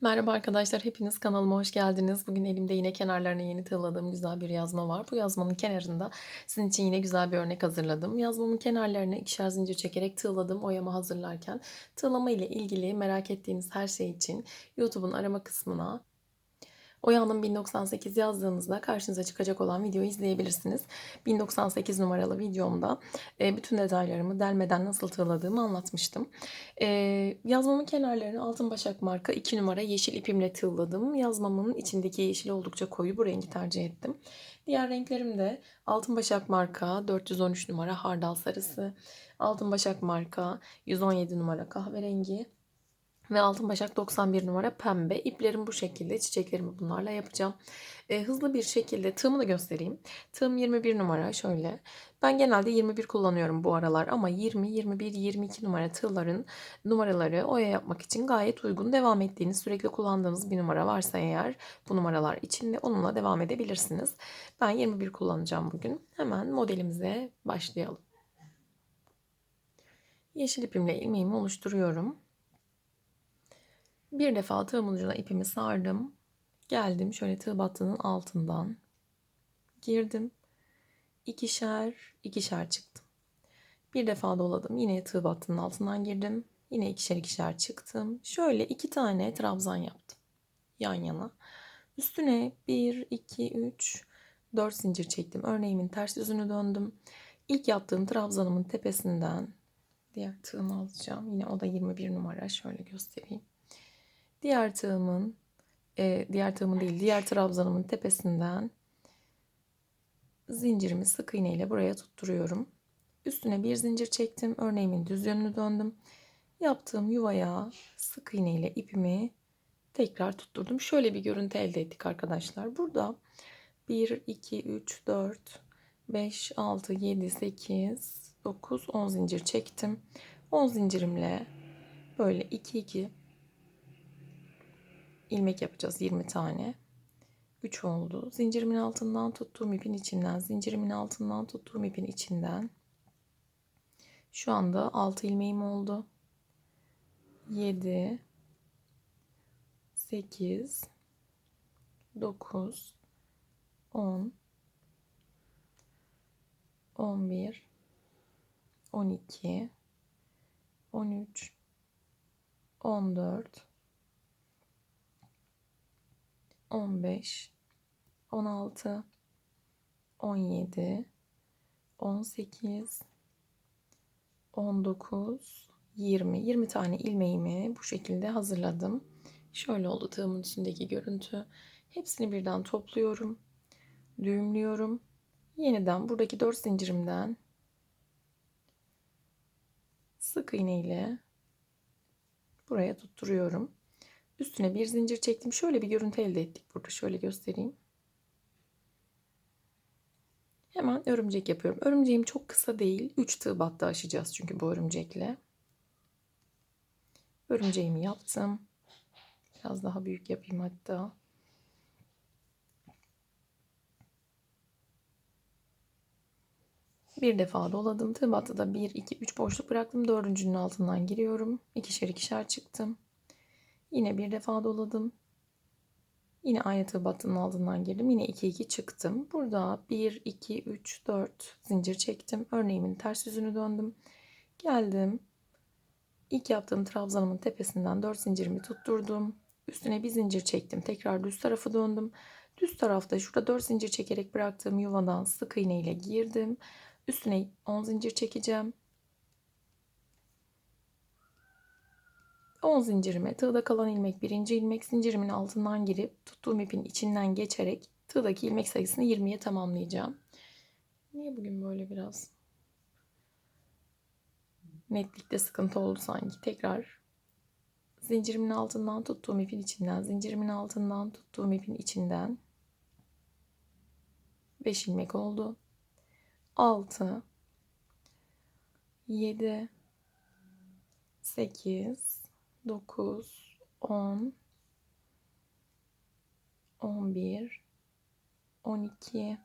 Merhaba arkadaşlar, hepiniz kanalıma hoş geldiniz. Bugün elimde yine kenarlarına yeni tığladığım güzel bir yazma var. Bu yazmanın kenarında sizin için yine güzel bir örnek hazırladım. Yazmamın kenarlarını ikişer zincir çekerek tığladım oyama hazırlarken. Tığlama ile ilgili merak ettiğiniz her şey için YouTube'un arama kısmına Oya'nın 1098 yazdığınızda karşınıza çıkacak olan videoyu izleyebilirsiniz. 1098 numaralı videomda e, bütün detaylarımı delmeden nasıl tığladığımı anlatmıştım. E, yazmamın kenarlarını altın başak marka 2 numara yeşil ipimle tığladım. Yazmamın içindeki yeşil oldukça koyu bu rengi tercih ettim. Diğer renklerim de altın başak marka 413 numara hardal sarısı, altın başak marka 117 numara kahverengi, ve altın başak 91 numara pembe. İplerim bu şekilde. Çiçeklerimi bunlarla yapacağım. E, hızlı bir şekilde tığımı da göstereyim. Tığım 21 numara şöyle. Ben genelde 21 kullanıyorum bu aralar ama 20, 21, 22 numara tığların numaraları oya yapmak için gayet uygun. Devam ettiğiniz sürekli kullandığınız bir numara varsa eğer bu numaralar içinde onunla devam edebilirsiniz. Ben 21 kullanacağım bugün. Hemen modelimize başlayalım. Yeşil ipimle ilmeğimi oluşturuyorum. Bir defa tığımın ucuna ipimi sardım. Geldim şöyle tığ battının altından. Girdim. İkişer, ikişer çıktım. Bir defa doladım. Yine tığ battının altından girdim. Yine ikişer ikişer çıktım. Şöyle iki tane trabzan yaptım. Yan yana. Üstüne 1, 2, 3, 4 zincir çektim. Örneğimin ters yüzünü döndüm. İlk yaptığım trabzanımın tepesinden diğer tığımı alacağım. Yine o da 21 numara. Şöyle göstereyim. Diğer tığımın, e, diğer tığımın değil, diğer trabzanımın tepesinden zincirimi sık iğne ile buraya tutturuyorum. Üstüne bir zincir çektim. Örneğimin düz yönünü döndüm. Yaptığım yuvaya sık iğne ile ipimi tekrar tutturdum. Şöyle bir görüntü elde ettik arkadaşlar. Burada 1, 2, 3, 4, 5, 6, 7, 8, 9, 10 zincir çektim. 10 zincirimle böyle 2, 2 ilmek yapacağız 20 tane. 3 oldu. Zincirimin altından tuttuğum ipin içinden, zincirimin altından tuttuğum ipin içinden. Şu anda 6 ilmeğim oldu. 7 8 9 10 11 12 13 14 15 16 17 18 19 20 20 tane ilmeğimi bu şekilde hazırladım. Şöyle oldu tığımın üstündeki görüntü. Hepsini birden topluyorum. Düğümlüyorum. Yeniden buradaki 4 zincirimden sık iğne ile buraya tutturuyorum. Üstüne bir zincir çektim. Şöyle bir görüntü elde ettik burada. Şöyle göstereyim. Hemen örümcek yapıyorum. Örümceğim çok kısa değil. 3 tığ battı aşacağız çünkü bu örümcekle. Örümceğimi yaptım. Biraz daha büyük yapayım hatta. Bir defa doladım. Tığ battıda 1, 2, 3 boşluk bıraktım. Dördüncünün altından giriyorum. İkişer ikişer çıktım. Yine bir defa doladım. Yine aynı tığ altından girdim. Yine 2 2 çıktım. Burada 1 2 3 4 zincir çektim. Örneğimin ters yüzünü döndüm. Geldim. İlk yaptığım trabzanımın tepesinden 4 zincirimi tutturdum. Üstüne bir zincir çektim. Tekrar düz tarafı döndüm. Düz tarafta şurada 4 zincir çekerek bıraktığım yuvadan sık iğne ile girdim. Üstüne 10 zincir çekeceğim. 10 zincirime tığda kalan ilmek birinci ilmek zincirimin altından girip tuttuğum ipin içinden geçerek tığdaki ilmek sayısını 20'ye tamamlayacağım. Niye bugün böyle biraz netlikte sıkıntı oldu sanki. Tekrar zincirimin altından tuttuğum ipin içinden, zincirimin altından tuttuğum ipin içinden 5 ilmek oldu. 6 7 8 9, 10, 11, 12,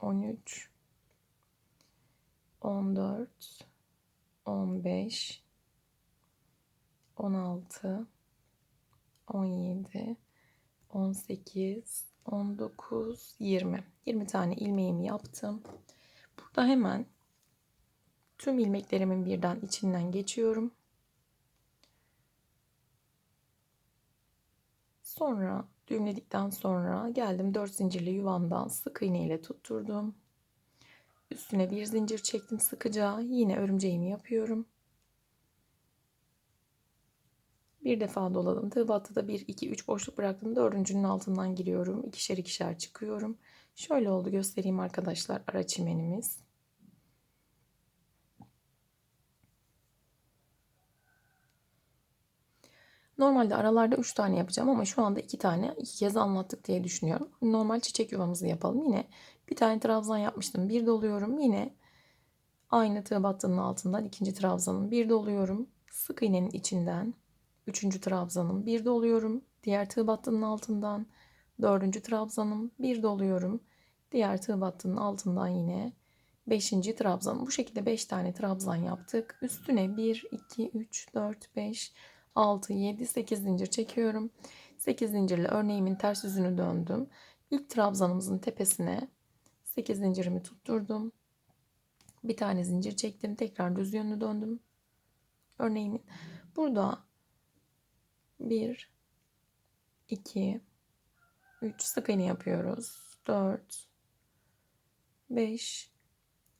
13, 14, 15, 16, 17, 18, 19, 20. 20 tane ilmeğimi yaptım. Burada hemen tüm ilmeklerimin birden içinden geçiyorum. Sonra düğümledikten sonra geldim 4 zincirli yuvamdan sık iğne ile tutturdum. Üstüne bir zincir çektim sıkıca. Yine örümceğimi yapıyorum. Bir defa doladım. Tığ battıda 1, 2, 3 boşluk bıraktım. Dördüncünün altından giriyorum. İkişer ikişer çıkıyorum. Şöyle oldu göstereyim arkadaşlar ara çimenimiz. Normalde aralarda 3 tane yapacağım ama şu anda 2 tane iki kez anlattık diye düşünüyorum. Normal çiçek yuvamızı yapalım. Yine bir tane trabzan yapmıştım. Bir doluyorum. Yine aynı tığ battının altından ikinci trabzanın bir doluyorum. Sık iğnenin içinden üçüncü trabzanım bir doluyorum. Diğer tığ battının altından dördüncü trabzanım bir doluyorum. Diğer tığ battının altından yine beşinci trabzan. Bu şekilde 5 tane trabzan yaptık. Üstüne 1, 2, 3, 4, 5, 6, 7, 8 zincir çekiyorum. 8 zincirle örneğimin ters yüzünü döndüm. İlk trabzanımızın tepesine 8 zincirimi tutturdum. Bir tane zincir çektim. Tekrar düz yönlü döndüm. Örneğimin. Burada 1 2 3 sık iğne yapıyoruz. 4 5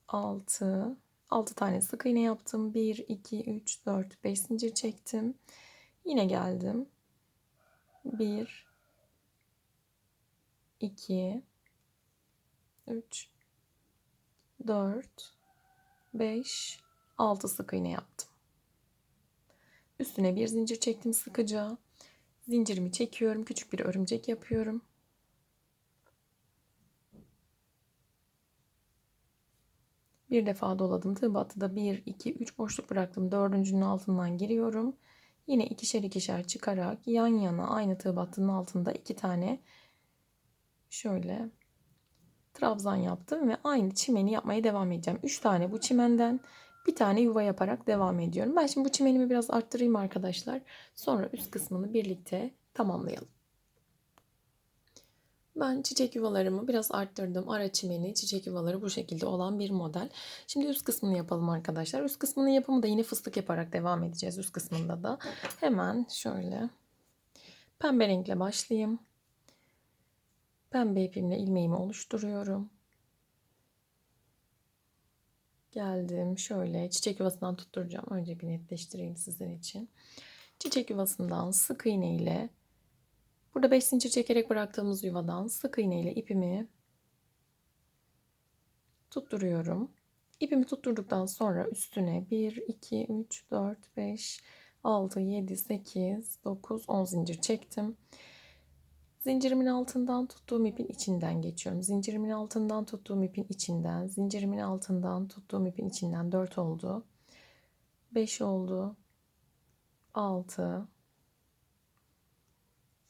6 6 tane sık iğne yaptım. 1 2 3 4 5 zincir çektim. Yine geldim. 1 2 3 4 5 6 sık iğne yaptım. Üstüne bir zincir çektim sıkıca. Zincirimi çekiyorum. Küçük bir örümcek yapıyorum. Bir defa doladım. Tığ battıda 1, 2, 3 boşluk bıraktım. Dördüncünün altından giriyorum. Yine ikişer ikişer çıkarak yan yana aynı tığ battının altında iki tane şöyle trabzan yaptım ve aynı çimeni yapmaya devam edeceğim. 3 tane bu çimenden bir tane yuva yaparak devam ediyorum. Ben şimdi bu çimenimi biraz arttırayım arkadaşlar. Sonra üst kısmını birlikte tamamlayalım. Ben çiçek yuvalarımı biraz arttırdım. Ara çimeni, çiçek yuvaları bu şekilde olan bir model. Şimdi üst kısmını yapalım arkadaşlar. Üst kısmının yapımı da yine fıstık yaparak devam edeceğiz üst kısmında da. Hemen şöyle pembe renkle başlayayım. Pembe ipimle ilmeğimi oluşturuyorum. Geldim şöyle çiçek yuvasından tutturacağım. Önce bir netleştireyim sizin için. Çiçek yuvasından sık iğne ile burada 5 zincir çekerek bıraktığımız yuvadan sık iğne ile ipimi tutturuyorum. İpimi tutturduktan sonra üstüne 1, 2, 3, 4, 5, 6, 7, 8, 9, 10 zincir çektim. Zincirimin altından tuttuğum ipin içinden geçiyorum. Zincirimin altından tuttuğum ipin içinden, zincirimin altından tuttuğum ipin içinden 4 oldu. 5 oldu. 6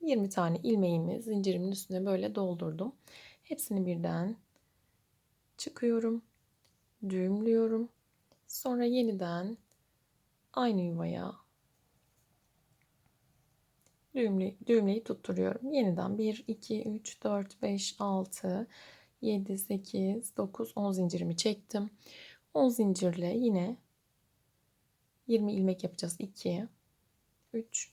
20 tane ilmeğimi zincirimin üstüne böyle doldurdum. Hepsini birden çıkıyorum. Düğümlüyorum. Sonra yeniden aynı yuvaya düğümle, düğümleyi tutturuyorum. Yeniden 1, 2, 3, 4, 5, 6, 7, 8, 9, 10 zincirimi çektim. 10 zincirle yine 20 ilmek yapacağız. 2, 3,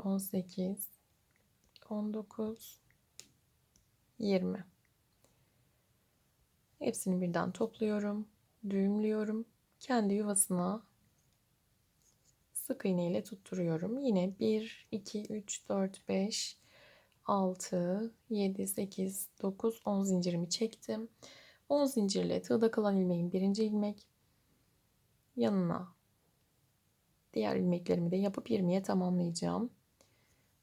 18, 19, 20. Hepsini birden topluyorum, düğümlüyorum. Kendi yuvasına sık iğne ile tutturuyorum. Yine 1, 2, 3, 4, 5, 6, 7, 8, 9, 10 zincirimi çektim. 10 zincirle tığda kalan ilmeğin birinci ilmek yanına diğer ilmeklerimi de yapıp 20'ye tamamlayacağım.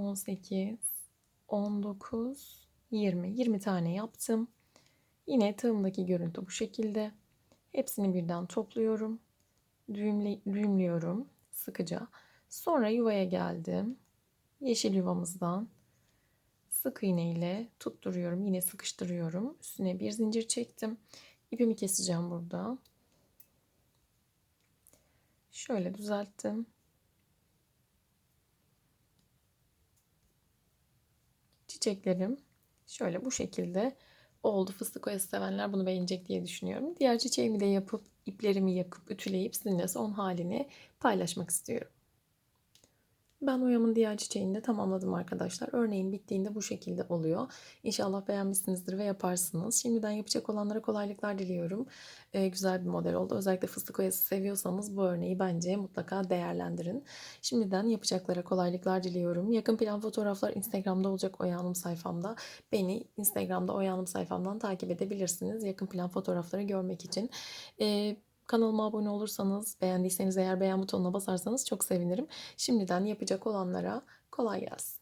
18 19 20 20 tane yaptım. Yine tığımdaki görüntü bu şekilde. Hepsini birden topluyorum. Düğümle, düğümlüyorum sıkıca. Sonra yuvaya geldim. Yeşil yuvamızdan sık iğne ile tutturuyorum. Yine sıkıştırıyorum. Üstüne bir zincir çektim. İpimi keseceğim burada. Şöyle düzelttim. Çiçeklerim şöyle bu şekilde oldu. Fıstık oyası sevenler bunu beğenecek diye düşünüyorum. Diğer çiçeğimi de yapıp iplerimi yakıp ütüleyip sizinle son halini paylaşmak istiyorum. Ben oyamın diğer çiçeğini de tamamladım arkadaşlar. Örneğin bittiğinde bu şekilde oluyor. İnşallah beğenmişsinizdir ve yaparsınız. Şimdiden yapacak olanlara kolaylıklar diliyorum. Ee, güzel bir model oldu. Özellikle fıstık oyası seviyorsanız bu örneği bence mutlaka değerlendirin. Şimdiden yapacaklara kolaylıklar diliyorum. Yakın plan fotoğraflar Instagram'da olacak Oya sayfamda. Beni Instagram'da Oya sayfamdan takip edebilirsiniz. Yakın plan fotoğrafları görmek için. Ee, Kanalıma abone olursanız, beğendiyseniz eğer beğen butonuna basarsanız çok sevinirim. Şimdiden yapacak olanlara kolay gelsin.